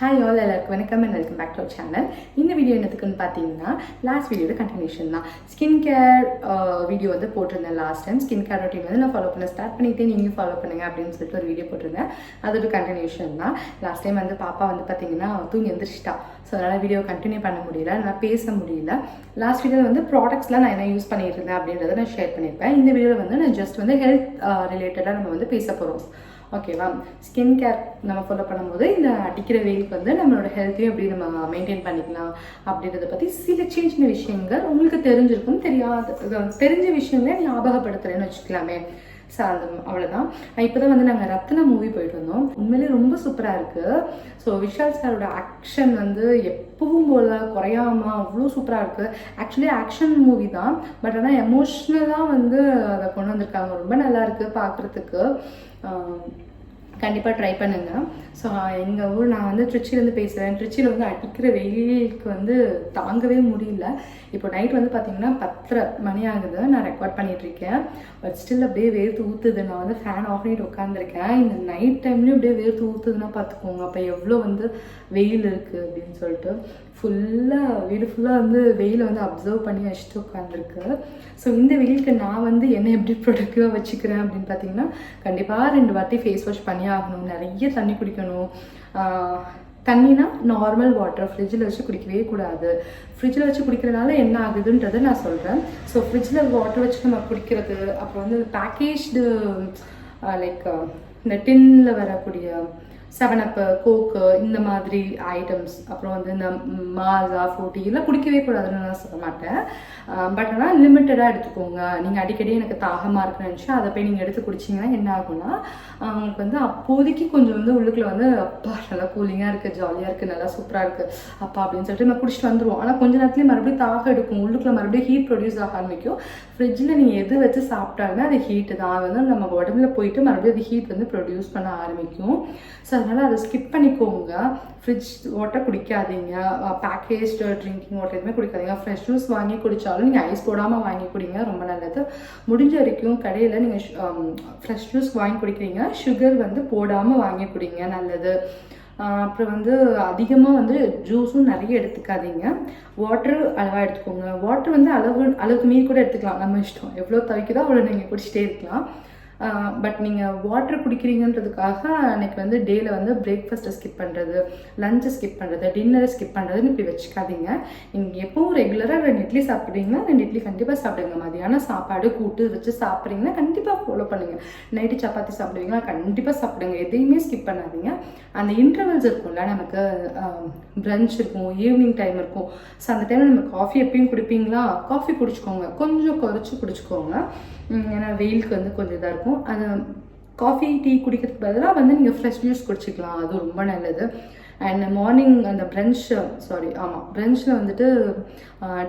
Hi all எல்லாருக்கும் வணக்கம் and welcome back to our channel இந்த வீடியோ என்னத்துக்குன்னு பார்த்தீங்கன்னா லாஸ்ட் வீடியோட கண்டினியூஷன் தான். ஸ்கின் கேர் வீடியோ வந்து போட்டிருந்தேன் last time skin care routine வந்து நான் ஃபாலோ பண்ண ஸ்டார்ட் பண்ணிட்டே நீங்களும் ஃபாலோ பண்ணுங்க அப்படின்னு சொல்லிட்டு ஒரு வீடியோ போட்டிருந்தேன். அதோட கண்டினியூஷன் தான். லாஸ்ட் டைம் வந்து பாப்பா வந்து பார்த்தீங்கன்னா தூங்கி எந்திரிச்சிட்டா. ஸோ அதனால் வீடியோ கண்டினியூ பண்ண முடியல. நான் பேச முடியல. லாஸ்ட் வீடியோவில் வந்து ப்ராடக்ட்ஸ்லாம் நான் என்ன யூஸ் பண்ணிட்டு இருந்தேன் அப்படின்றத நான் ஷேர் பண்ணியிருப்பேன். இந்த வீடியோவில் வந்து நான் ஜஸ்ட் வந்து ஹெல்த் ரிலேட்டடாக uh, நம்ம வந்து பேச போகிறோம் ஓகேவா ஸ்கின் கேர் நம்ம ஃபாலோ பண்ணும்போது இந்த அடிக்கிற வெயிலுக்கு வந்து நம்மளோட ஹெல்த்தையும் எப்படி நம்ம மெயின்டைன் பண்ணிக்கலாம் அப்படின்றத பற்றி சில சின்ன சின்ன விஷயங்கள் உங்களுக்கு தெரிஞ்சிருக்கும் தெரியாத தெரிஞ்ச விஷயங்களே ஞாபகப்படுத்துறேன்னு வச்சுக்கலாமே. ஸோ அது அவ்வளோதான் இப்போ தான் வந்து நாங்கள் ரத்ன மூவி போயிட்டு வந்தோம். உண்மையிலேயே ரொம்ப சூப்பராக இருக்குது ஸோ விஷால் சாரோட ஆக்ஷன் வந்து எப்பவும் போல குறையாமல் அவ்வளோ சூப்பராக இருக்குது ஆக்சுவலி ஆக்ஷன் மூவி தான். பட் ஆனால் எமோஷ்னலாக வந்து அதை கொண்டு வந்திருக்காங்க. ரொம்ப நல்லா இருக்குது பார்க்குறதுக்கு கண்டிப்பாக ட்ரை பண்ணுங்க. ஸோ எங்கள் ஊர் நான் வந்து திருச்சியிலேருந்து பேசுகிறேன் திருச்சியில் வந்து அடிக்கிற வெயிலுக்கு வந்து தாங்கவே முடியல. இப்போ நைட் வந்து பார்த்தீங்கன்னா பத்தரை மணி ஆகுது. நான் ரெக்கார்ட் பண்ணிகிட்ருக்கேன் பட் ஸ்டில் அப்படியே வேர்த்து ஊற்றுது நான் வந்து ஃபேன் ஆஃப் பண்ணிட்டு உட்காந்துருக்கேன் இந்த நைட் டைம்லேயும் அப்படியே வேர்த்து ஊற்றுதுன்னா பார்த்துக்கோங்க அப்போ எவ்வளோ வந்து வெயில் இருக்குது அப்படின்னு சொல்லிட்டு. ஃபுல்லாக வீடு ஃபுல்லாக வந்து வெயிலை வந்து அப்சர்வ் பண்ணி வச்சுட்டு உட்காந்துருக்கு ஸோ இந்த வெயிலுக்கு நான் வந்து என்ன எப்படி ப்ரொடக்டிவாக வச்சுக்கிறேன் அப்படின்னு பார்த்தீங்கன்னா கண்டிப்பாக ரெண்டு வாட்டி ஃபேஸ் வாஷ் பண்ணி ஆகணும் நிறைய தண்ணி குடிக்கணும். தண்ணினா நார்மல் வாட்டர் ஃப்ரிட்ஜில் வச்சு குடிக்கவே கூடாது. ஃப்ரிட்ஜில் வச்சு குடிக்கிறதுனால என்ன ஆகுதுன்றதை நான் சொல்கிறேன் ஸோ ஃப்ரிட்ஜில் வாட்டர் வச்சு நம்ம குடிக்கிறது அப்புறம் வந்து பேக்கேஜ்டு லைக் இந்த டின்னில் வரக்கூடிய செவன் அப்பு கோக்கு இந்த மாதிரி ஐட்டம்ஸ் அப்புறம் வந்து இந்த மாசா ஃப்ரூட்டி இதெல்லாம் குடிக்கவே கூடாதுன்னு நான் சொல்ல மாட்டேன். பட் ஆனால் லிமிட்டடாக எடுத்துக்கோங்க. நீங்கள் அடிக்கடி எனக்கு தாகமாக இருக்குன்னு நினச்சி அதை போய் நீங்கள் எடுத்து குடிச்சிங்கன்னா என்ன ஆகும்னா அவங்களுக்கு உங்களுக்கு வந்து அப்போதைக்கு கொஞ்சம் வந்து உள்ளுக்குள்ள வந்து அப்பா நல்லா கூலிங்காக இருக்குது ஜாலியாக இருக்குது நல்லா சூப்பராக இருக்குது அப்பா அப்படின்னு சொல்லிட்டு நம்ம குடிச்சிட்டு வந்துடுவோம் ஆனால் கொஞ்ச நேரத்துலேயே மறுபடியும் தாகம் எடுக்கும். உள்ளுக்குள்ள மறுபடியும் ஹீட் ப்ரொடியூஸ் ஆக ஆரம்பிக்கும் ஃப்ரிட்ஜில் நீங்கள் எது வச்சு சாப்பிட்டாலுமே அது ஹீட்டு தான். அது வந்து நம்ம உடம்புல போயிட்டு மறுபடியும் அது ஹீட் வந்து ப்ரொடியூஸ் பண்ண ஆரம்பிக்கும். ஸோ அதனால் அதை ஸ்கிப் பண்ணிக்கோங்க. ஃப்ரிட்ஜ் வாட்டர் குடிக்காதீங்க. பேக்கேஜ்டு ட்ரிங்கிங் வாட்டர் எதுவுமே குடிக்காதீங்க. ஃப்ரெஷ் ஜூஸ் வாங்கி குடித்தாலும் நீங்கள் ஐஸ் போடாமல் வாங்கி குடிங்க. ரொம்ப நல்லது. முடிஞ்ச வரைக்கும் கடையில் நீங்கள் ஃப்ரெஷ் ஜூஸ் வாங்கி குடிக்கிறீங்க. சுகர் வந்து போடாமல் வாங்கி குடிங்க. நல்லது. அப்புறம் வந்து அதிகமாக வந்து ஜூஸும் நிறைய எடுத்துக்காதீங்க. வாட்டர் அளவாக எடுத்துக்கோங்க. வாட்டர் வந்து அளவு அளவுக்கு மீறி கூட எடுத்துக்கலாம். நம்ம இஷ்டம். எவ்வளோ தவிக்குதோ அவ்வளோ நீங்கள் குடிச்சிட்டே இருக்கலாம். பட் நீங்கள் வாட்டர் குடிக்கிறீங்கன்றதுக்காக அன்னைக்கு வந்து டேயில் வந்து பிரேக்ஃபாஸ்ட்டை ஸ்கிப் பண்ணுறது லஞ்சை ஸ்கிப் பண்ணுறது டின்னரை ஸ்கிப் பண்ணுறதுன்னு இப்படி வச்சுக்காதீங்க. நீங்கள் எப்பவும் ரெகுலராக ரெண்டு இட்லி சாப்பிட்றீங்கன்னா ரெண்டு இட்லி கண்டிப்பாக சாப்பிடுங்க. மதியானம் சாப்பாடு கூட்டு வச்சு சாப்பிட்றீங்கன்னா கண்டிப்பாக ஃபாலோ பண்ணுங்கள் நைட்டு சப்பாத்தி சாப்பிடுவீங்களா கண்டிப்பாக சாப்பிடுங்க. எதையுமே ஸ்கிப் பண்ணாதீங்க. அந்த இன்டர்வல்ஸ் இருக்கும்ல நமக்கு பிரஞ்ச் இருக்கும் ஈவினிங் டைம் இருக்கும். ஸோ அந்த டைமில் நம்ம காஃபி எப்பயும் குடிப்பீங்களா? காஃபி குடிச்சுக்கோங்க. கொஞ்சம் குறைச்சி குடிச்சுக்கோங்க. ஏன்னா வெயிலுக்கு வந்து கொஞ்சம் இதாக இருக்கும். அது காஃபி டீ குடிக்கிறதுக்கு பதிலாக வந்து நீங்கள் ஃப்ரெஷ் ஜூஸ் குடிச்சிக்கலாம். அது ரொம்ப நல்லது. அண்ட் மார்னிங் அந்த பிரஞ்ச் சாரி ஆமாம் பிரஞ்சில் வந்துட்டு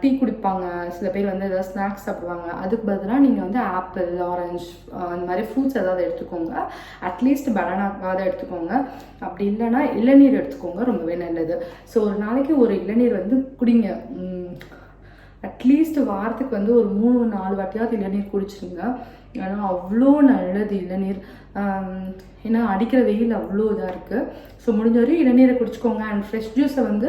டீ குடிப்பாங்க. சில பேர் வந்து ஏதாவது ஸ்நாக்ஸ் சாப்பிடுவாங்க. அதுக்கு பதிலாக நீங்கள் வந்து ஆப்பிள் ஆரஞ்சு அந்த மாதிரி ஃப்ரூட்ஸ் ஏதாவது எடுத்துக்கோங்க. அட்லீஸ்ட் பனானாக்காவது எடுத்துக்கோங்க. அப்படி இல்லைன்னா இளநீர் எடுத்துக்கோங்க. ரொம்பவே நல்லது. ஸோ ஒரு நாளைக்கு ஒரு இளநீர் வந்து குடிங்க. அட்லீஸ்ட் வாரத்துக்கு வந்து ஒரு மூணு நாலு வாட்டியாவது இளநீர் குடிச்சிருங்க. ஏன்னா அவ்வளோ நல்லது இளநீர். ஏன்னா அடிக்கிற வெயில் அவ்வளோ இதாக இருக்குது ஸோ முடிஞ்ச வரையும் இளநீரை குடிச்சுக்கோங்க. அண்ட் ஃப்ரெஷ் ஜூஸை வந்து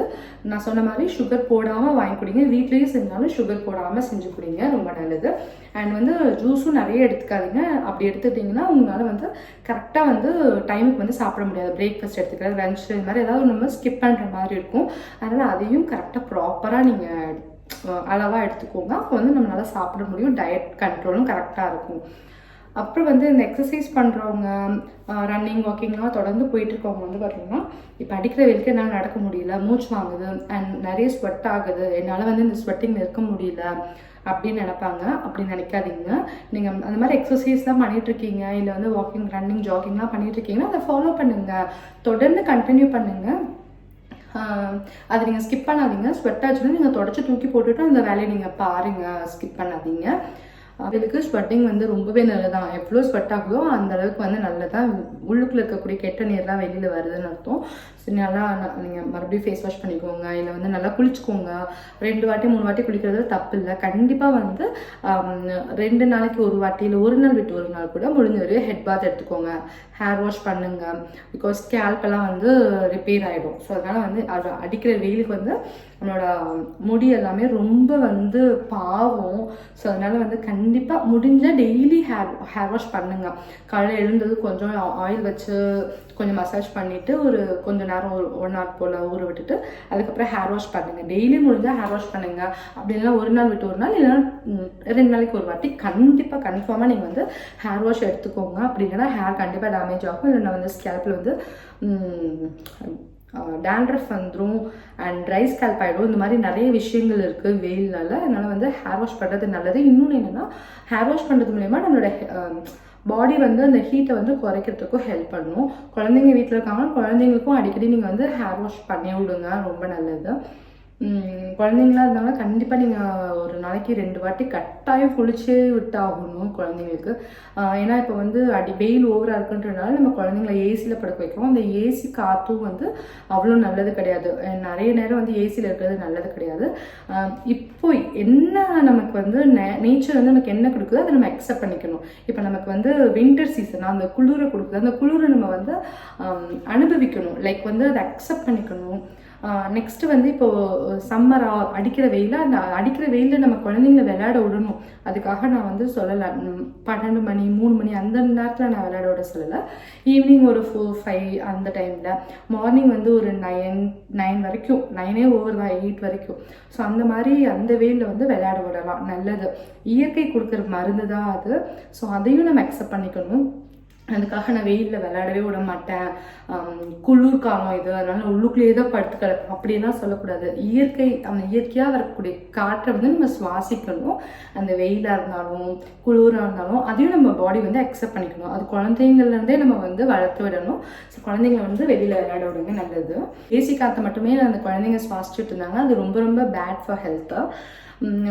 நான் சொன்ன மாதிரி சுகர் போடாமல் வாங்கி குடிங்க. வீட்லேயும் செஞ்சாலும் சுகர் போடாமல் செஞ்சு குடிங்க. ரொம்ப நல்லது. அண்ட் வந்து ஜூஸும் நிறைய எடுத்துக்காதீங்க. அப்படி எடுத்துக்கிட்டிங்கன்னா உங்களால் வந்து கரெக்டாக வந்து டைமுக்கு வந்து சாப்பிட முடியாது. பிரேக்ஃபாஸ்ட் எடுத்துக்கிறது லஞ்ச் இது மாதிரி ஏதாவது நம்ம ஸ்கிப் பண்ணுற மாதிரி இருக்கும். அதனால் அதையும் கரெக்டாக ப்ராப்பராக நீங்கள் அளவாக எடுத்துக்கோங்க. அப்போ வந்து நம்மளால் சாப்பிட முடியும். டயட் கண்ட்ரோலும் கரெக்டாக இருக்கும். அப்புறம் வந்து இந்த எக்ஸசைஸ் பண்ணுறவங்க ரன்னிங் வாக்கிங்லாம் தொடர்ந்து போயிட்டுருக்கவங்க வந்து பார்த்தீங்கன்னா இப்போ அடிக்கிற வெயிலுக்கு என்னால் நடக்க முடியல. மூச்சு வாங்குது. அண்ட் நிறைய ஸ்வெட் ஆகுது. என்னால் வந்து இந்த ஸ்வெட்டிங் இருக்க முடியல அப்படின்னு நினைப்பாங்க. அப்படி நினைக்காதீங்க. நீங்கள் அந்த மாதிரி எக்ஸசைஸ்லாம் பண்ணிட்டு இருக்கீங்க இல்லை வந்து வாக்கிங் ரன்னிங் ஜாகிங்லாம் பண்ணிகிட்ருக்கீங்கன்னா அதை ஃபாலோ பண்ணுங்கள் தொடர்ந்து கண்டினியூ பண்ணுங்கள் அது நீங்கள் ஸ்கிப் பண்ணாதீங்க. ஸ்வெட் ஆச்சுன்னா நீங்கள் தொடச்சி தூக்கி போட்டுட்டு அந்த வேலையை நீங்கள் பாருங்கள் ஸ்கிப் பண்ணாதீங்க. அவளுக்கு ஸ்வெட்டிங் வந்து ரொம்பவே நல்லதான் எவ்வளோ ஸ்வெட் ஆகுதோ அந்த அளவுக்கு வந்து நல்லதான் உள்ளுக்குள்ள இருக்கக்கூடிய கெட்ட நீர்லாம் வெளியில் வருதுன்னு அர்த்தம். ஸோ நல்லா நீங்கள் மறுபடியும் ஃபேஸ் வாஷ் பண்ணிக்கோங்க. இல்லை வந்து நல்லா குளிச்சுக்கோங்க. ரெண்டு வாட்டி மூணு வாட்டி குளிக்கிறதுல தப்பு இல்லை. கண்டிப்பாக வந்து ரெண்டு நாளைக்கு ஒரு வாட்டி இல்லை ஒரு நாள் விட்டு ஒரு நாள் கூட முடிஞ்ச ஒரு ஹெட் பாத் எடுத்துக்கோங்க. ஹேர் வாஷ் பண்ணுங்க. பிகாஸ் ஸ்கேல்பெல்லாம் வந்து ரிப்பேர் ஆகிடும் ஸோ அதனால் வந்து அது அடிக்கிற வெயிலுக்கு வந்து நம்மளோட முடி எல்லாமே ரொம்ப வந்து பாவம். ஸோ அதனால் வந்து கண்டிப்பாக முடிஞ்ச டெய்லி ஹேர் ஹேர் வாஷ் பண்ணுங்க. காலையில் எழுந்தது கொஞ்சம் ஆயில் வச்சு கொஞ்சம் மசாஜ் பண்ணிவிட்டு ஒரு கொஞ்ச நேரம் ஒரு ஒன் ஹவர் போல் ஊற விட்டுட்டு அதுக்கப்புறம் ஹேர் வாஷ் பண்ணுங்கள் டெய்லி முடிஞ்சால் ஹேர் வாஷ் பண்ணுங்கள் அப்படி இல்லைன்னா ஒரு நாள் விட்டு ஒரு நாள் இல்லைன்னா ரெண்டு நாளைக்கு ஒரு வாட்டி கண்டிப்பாக கன்ஃபார்மாக நீங்கள் வந்து ஹேர் வாஷ் எடுத்துக்கோங்க. அப்படின்னா ஹேர் கண்டிப்பாக டேமேஜ் ஆகும். இல்லைன்னா வந்து ஸ்கேல்பில் வந்து டேண்ட்ரஃப் வந்துடும் அண்ட் ட்ரை ஸ்கேல்ப் ஆகிடும் இந்த மாதிரி நிறைய விஷயங்கள் இருக்குது வெயில்னால. அதனால் வந்து ஹேர் வாஷ் பண்ணுறது நல்லது. இன்னொன்று என்னென்னா ஹேர் வாஷ் பண்ணுறது மூலயமா நம்மளோட பாடி வந்து அந்த ஹீட்டை வந்து குறைக்கிறதுக்கும் ஹெல்ப் பண்ணும். குழந்தைங்க வீட்டில் இருக்காங்கன்னா குழந்தைங்களுக்கும் அடிக்கடி நீங்கள் வந்து ஹேர் வாஷ் பண்ணி விடுங்க. ரொம்ப நல்லது. குழந்தைங்களா இருந்தாலும் கண்டிப்பாக நீங்கள் ஒரு நாளைக்கு ரெண்டு வாட்டி கட்டாயம் குளிச்சே விட்டாகணும் குழந்தைங்களுக்கு. ஏன்னா இப்போ வந்து அடி வெயில் ஓவராக இருக்குன்றதுனால நம்ம குழந்தைங்கள ஏசியில் படுக்க வைக்கிறோம். அந்த ஏசி காற்றும் வந்து அவ்வளோ நல்லது கிடையாது. நிறைய நேரம் வந்து ஏசியில் இருக்கிறது நல்லது கிடையாது. இப்போ என்ன நமக்கு வந்து நேச்சர் வந்து நமக்கு என்ன கொடுக்குதோ அதை நம்ம அக்செப்ட் பண்ணிக்கணும். இப்போ நமக்கு வந்து வின்டர் சீசன் அந்த குளிரை கொடுக்குது. அந்த குளிரை நம்ம வந்து அனுபவிக்கணும். லைக் வந்து அதை அக்செப்ட் பண்ணிக்கணும். நெக்ஸ்ட்டு வந்து இப்போது சம்மர் அடிக்கிற வெயிலில் அந்த அடிக்கிற வெயிலில் நம்ம குழந்தைங்கள விளையாட விடணும். அதுக்காக நான் வந்து சொல்லலை. பன்னெண்டு மணி மூணு மணி அந்த நேரத்தில் நான் விளையாட விட சொல்லலை. ஈவினிங் ஒரு ஃபோர் ஃபைவ் அந்த டைமில் மார்னிங் வந்து ஒரு நைன் நைன் வரைக்கும். நைனே ஓவர் தான் எயிட் வரைக்கும். ஸோ அந்த மாதிரி அந்த வெயிலில் வந்து விளையாட விடலாம். நல்லது. இயற்கை கொடுக்குற மருந்து தான் அது. ஸோ அதையும் நம்ம அக்செப்ட் பண்ணிக்கணும். அதுக்காக நான் வெயிலில் விளையாடவே விட மாட்டேன். குளிர் காலம் இது. அதனால உள்ளுக்குள்ளேயே தான் படுத்து கிடக்கும் அப்படிலாம் சொல்லக்கூடாது. இயற்கை அந்த இயற்கையாக வரக்கூடிய காற்றை வந்து நம்ம சுவாசிக்கணும். அந்த வெயிலாக இருந்தாலும் குளிராக இருந்தாலும் அதையும் நம்ம பாடி வந்து அக்செப்ட் பண்ணிக்கணும். அது குழந்தைங்கள்லேருந்தே நம்ம வந்து வளர்த்து விடணும். ஸோ குழந்தைங்கள வந்து வெளியில் விளையாட விடுங்க நல்லது. ஏசி காற்றை மட்டுமே அந்த குழந்தைங்க சுவாசிச்சுட்டு இருந்தாங்க. அது ரொம்ப ரொம்ப பேட் ஃபார் ஹெல்த்து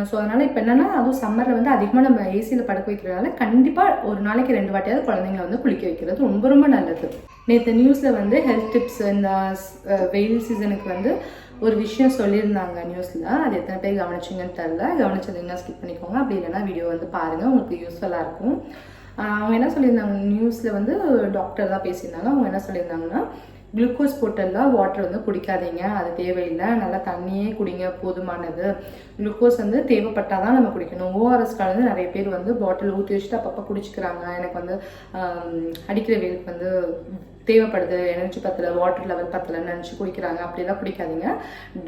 ஸோ அதனால் இப்போ என்னென்னா அதுவும் சம்மரில் வந்து அதிகமாக நம்ம ஏசியில் படுக்க வைக்கிறதுனால கண்டிப்பாக ஒரு நாளைக்கு ரெண்டு வாட்டியாவது குழந்தைங்கள வந்து குளிக்க வைக்கிறது. ரொம்ப ரொம்ப நல்லது. நேற்று நியூஸில் வந்து ஹெல்த் டிப்ஸ் இந்த வெயில் சீசனுக்கு வந்து ஒரு விஷயம் சொல்லியிருந்தாங்க நியூஸில் அது எத்தனை பேர் கவனிச்சிங்கன்னு தெரில கவனிச்சதுங்கன்னா ஸ்கிப் பண்ணிக்கோங்க. அப்படி இல்லைன்னா வீடியோ வந்து பாருங்கள் உங்களுக்கு யூஸ்ஃபுல்லாக இருக்கும். அவங்க என்ன சொல்லியிருந்தாங்க? நியூஸில் வந்து டாக்டர் தான் பேசியிருந்தாங்க. அவங்க என்ன சொல்லியிருந்தாங்கன்னா குளுக்கோஸ் போட்டெல்லாம் வாட்டர் வந்து குடிக்காதீங்க. அது தேவையில்லை. நல்லா தண்ணியே குடிங்க. போதுமானது. குளுக்கோஸ் வந்து தேவைப்பட்டால் தான் நம்ம குடிக்கணும். ஓஆர்எஸ் கலந்து நிறைய பேர் வந்து பாட்டில் ஊற்றி வச்சுட்டு அப்பப்போ குடிச்சுக்கிறாங்க. எனக்கு வந்து அடிக்கிற வெயிலுக்கு வந்து தேவைப்படுது எனர்ஜி பத்தல வாட்டர் லெவல் பத்தலைன்னு நினச்சி குடிக்கிறாங்க. அப்படிலாம் குடிக்காதீங்க.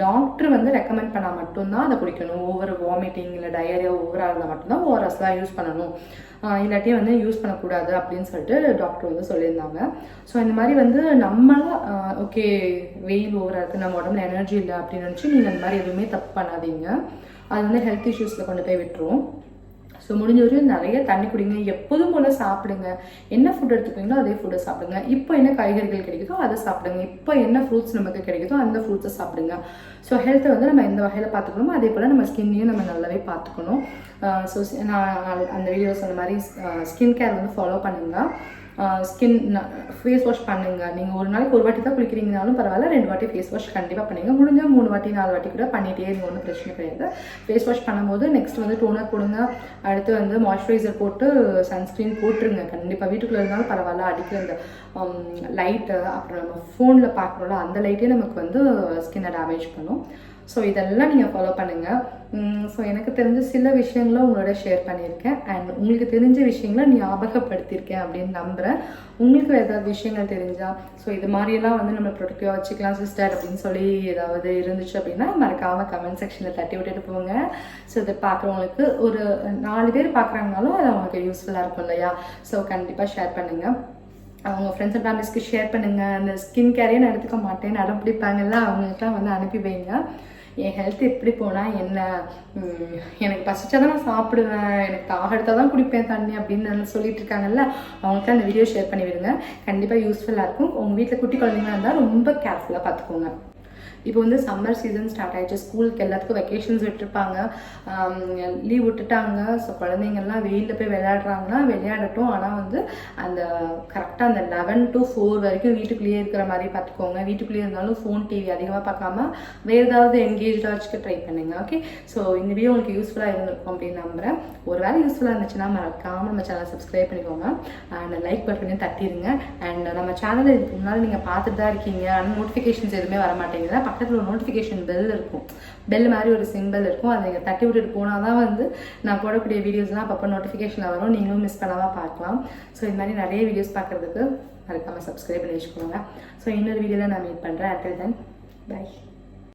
டாக்டர் வந்து ரெக்கமெண்ட் பண்ணால் மட்டும்தான் அதை குடிக்கணும். ஓவர் வாமிட்டிங் இல்லை டயரியா ஓவராக இருந்தால் மட்டும்தான் ஓஆர்எஸ் தான் யூஸ் பண்ணணும். இல்லாட்டியும் இல்லாட்டி வந்து யூஸ் பண்ணக்கூடாது அப்படின்னு சொல்லிட்டு டாக்டர் வந்து சொல்லியிருந்தாங்க. ஸோ இந்த மாதிரி வந்து நம்மளா ஓகே வெயில் ஓவராக இருக்குது நம்ம உடம்புல எனர்ஜி இல்லை அப்படின்னு நினச்சி நீங்கள் இந்த மாதிரி எதுவுமே தப்பு பண்ணாதீங்க. அது வந்து ஹெல்த் இஷ்யூஸில் கொண்டு போய் விட்டுரும். ஸோ முடிஞ்ச வரையும் நிறைய தண்ணி குடிங்க. எப்போதும் போல் சாப்பிடுங்க. என்ன ஃபுட் எடுத்துக்கிறீங்களோ அதே ஃபுட்டை சாப்பிடுங்க. இப்போ என்ன காய்கறிகள் கிடைக்குதோ அதை சாப்பிடுங்க. இப்போ என்ன ஃப்ரூட்ஸ் நமக்கு கிடைக்குதோ அந்த ஃப்ரூட்ஸை சாப்பிடுங்க. ஸோ ஹெல்த்தை வந்து நம்ம எந்த வகையில் பார்த்துக்கணுமோ அதே போல் நம்ம ஸ்கின்னையும் நம்ம நல்லாவே பார்த்துக்கணும். ஸோ நான் அந்த வீடியோ சொன்ன மாதிரி ஸ்கின் கேர் வந்து ஃபாலோ பண்ணுங்கள் ஸ்கின் ஃபேஸ் வாஷ் பண்ணுங்கள் நீங்கள் ஒரு நாளைக்கு ஒரு வாட்டி தான் குளிக்கிறீங்கனாலும் பரவாயில்ல. ரெண்டு வாட்டி ஃபேஸ் வாஷ் கண்டிப்பாக பண்ணுங்க. முடிஞ்சால் மூணு வாட்டி நாலு வாட்டி கூட பண்ணிகிட்டே இருங்க. ஒன்றும் பிரச்சனை கிடையாது. ஃபேஸ் வாஷ் பண்ணும்போது நெக்ஸ்ட் வந்து டோனர் போடுங்க. அடுத்து வந்து மாய்ஸ்சரைசர் போட்டு சன்ஸ்க்ரீன் போட்டுருங்க. கண்டிப்பாக வீட்டுக்குள்ளே இருந்தாலும் பரவாயில்ல. அடிக்கிற இந்த லைட்டு அப்புறம் நம்ம ஃபோனில் பார்க்குறோம்ல அந்த லைட்டே நமக்கு வந்து ஸ்கின்னை டேமேஜ் பண்ணும். ஸோ இதெல்லாம் நீங்கள் ஃபாலோ பண்ணுங்கள் ஸோ எனக்கு தெரிஞ்ச சில விஷயங்களை உங்களோட ஷேர் பண்ணியிருக்கேன். அண்ட் உங்களுக்கு தெரிஞ்ச விஷயங்களை ஞாபகப்படுத்தியிருக்கேன் அப்படின்னு நம்புகிறேன் உங்களுக்கு ஏதாவது விஷயங்கள் தெரிஞ்சால் ஸோ இது மாதிரியெல்லாம் வந்து நம்ம ப்ரொடக்டிவாக வச்சுக்கலாம் சிஸ்டர் அப்படின்னு சொல்லி ஏதாவது இருந்துச்சு அப்படின்னா மறக்காமல் கமெண்ட் செக்ஷனில் தட்டி விட்டுட்டு போங்க. ஸோ இதை பார்க்குறவங்களுக்கு ஒரு நாலு பேர் பார்க்குறாங்கனாலும் அது அவங்களுக்கு யூஸ்ஃபுல்லாக இருக்கும் இல்லையா? ஸோ கண்டிப்பாக ஷேர் பண்ணுங்கள் அவங்க ஃப்ரெண்ட்ஸ் அண்ட் ஃபேமிலிஸ்க்கு ஷேர் பண்ணுங்கள் அந்த ஸ்கின் கேரையே நான் எடுத்துக்க மாட்டேன். அடம் பிடிப்பாங்கல்ல அவங்களுக்குலாம் வந்து அனுப்பி வைங்க. என் ஹெல்த் எப்படி போனால் என்ன எனக்கு பசிச்சா தான் நான் சாப்பிடுவேன். எனக்கு தாக தான் குடிப்பேன் தண்ணி அப்படின்னு சொல்லிட்டு இருக்காங்கல்ல அவங்களுக்கு அந்த வீடியோ ஷேர் பண்ணி விடுங்க கண்டிப்பாக யூஸ்ஃபுல்லாக இருக்கும். உங்கள் வீட்டில் குட்டி குழந்தைங்களா இருந்தால் ரொம்ப கேர்ஃபுல்லாக பார்த்துக்கோங்க இப்போ வந்து சம்மர் சீசன் ஸ்டார்ட் ஆயிடுச்சு. ஸ்கூலுக்கு எல்லாத்துக்கும் வெக்கேஷன்ஸ் விட்டுருப்பாங்க. லீவ் விட்டுட்டாங்க. ஸோ குழந்தைங்கள்லாம் வெயிலில் போய் விளையாடுறாங்கன்னா விளையாடட்டும். ஆனால் வந்து அந்த கரெக்டாக அந்த லெவன் டு ஃபோர் வரைக்கும் வீட்டுக்குள்ளேயே இருக்கிற மாதிரி பார்த்துக்கோங்க. வீட்டுக்குள்ளேயே இருந்தாலும் ஃபோன் டிவி அதிகமாக பார்க்காம வேறு ஏதாவது என்கேஜாக வச்சுக்க ட்ரை பண்ணுங்க ஓகே ஸோ இந்த வீடியோ உங்களுக்கு யூஸ்ஃபுல்லாக இருந்திருக்கும் அப்படின்னு நம்புகிறேன் ஒரு வேலை யூஸ்ஃபுல்லாக இருந்துச்சுன்னா மறக்காமல் நம்ம சேனலை சப்ஸ்கிரைப் பண்ணிக்கோங்க. அண்ட் லைக் பட்டனையும் தட்டிடுங்க அண்ட் நம்ம சேனலை இதுக்கு முன்னாடி நீங்கள் பார்த்துட்டு தான் இருக்கீங்க. ஆனால் நோட்டிஃபிகேஷன்ஸ் எதுவுமே வர மாட்டேங்குது பக்கத்தில் ஒரு நோட்டிஃபிகேஷன் பெல் இருக்கும். பெல் மாதிரி ஒரு சிம்பிள் இருக்கும். அதை நீங்கள் தட்டி விட்டுட்டு போனால் தான் வந்து நான் போடக்கூடிய வீடியோஸ்லாம் அப்பப்போ நோட்டிஃபிகேஷனில் வரும். நீங்களும் மிஸ் பண்ணாமல் பார்க்கலாம். ஸோ இது மாதிரி நிறைய வீடியோஸ் பார்க்குறதுக்கு மறக்காமல் சப்ஸ்கிரைப் பண்ணி வச்சுக்கோங்க. ஸோ இன்னொரு வீடியோவில் நான் மீட் பண்ணுறேன் அட்டில் தென் பை